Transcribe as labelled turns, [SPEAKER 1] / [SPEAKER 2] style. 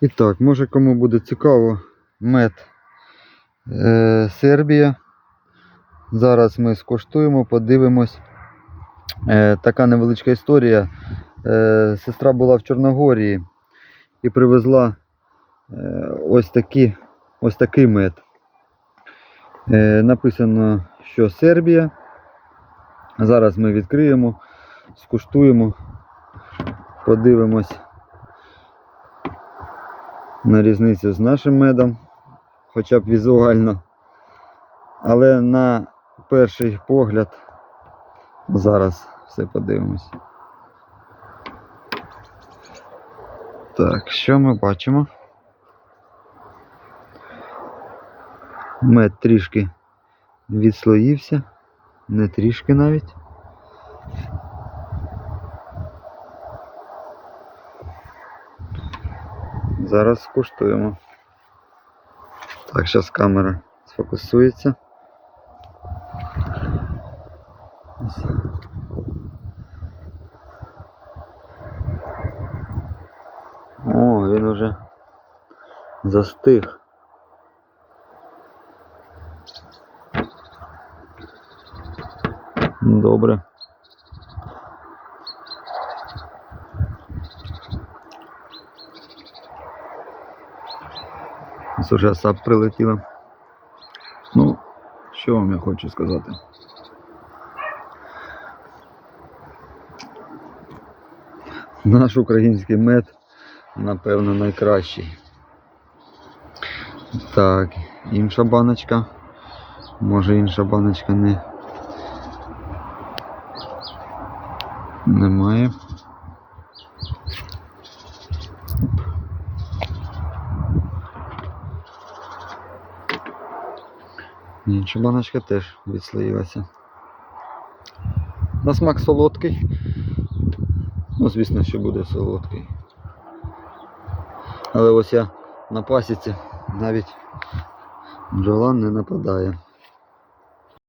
[SPEAKER 1] І так, може кому буде цікаво, мед е, Сербія. Зараз ми скуштуємо, подивимось. Е, така невеличка історія. Е, сестра була в Чорногорії і привезла е, ось, такі, ось такий мед. Е, написано, що Сербія. Зараз ми відкриємо, скуштуємо, подивимось на різницю з нашим медом, хоча б візуально. Але на перший погляд зараз все подивимось. Так, що ми бачимо? Мед трішки відслоївся, не трішки навіть. Зараз скуштуємо. Так, зараз камера сфокусується. О, він уже застиг. Добре. Ось уже САП прилетіла. Ну, що вам я хочу сказати? Наш український мед, напевно, найкращий. Так, інша баночка. Може інша баночка не. Немає. Інша баночка теж відслоїлася. На смак солодкий. Ну, звісно, що буде солодкий. Але ось я на пасіці навіть джолан не нападає.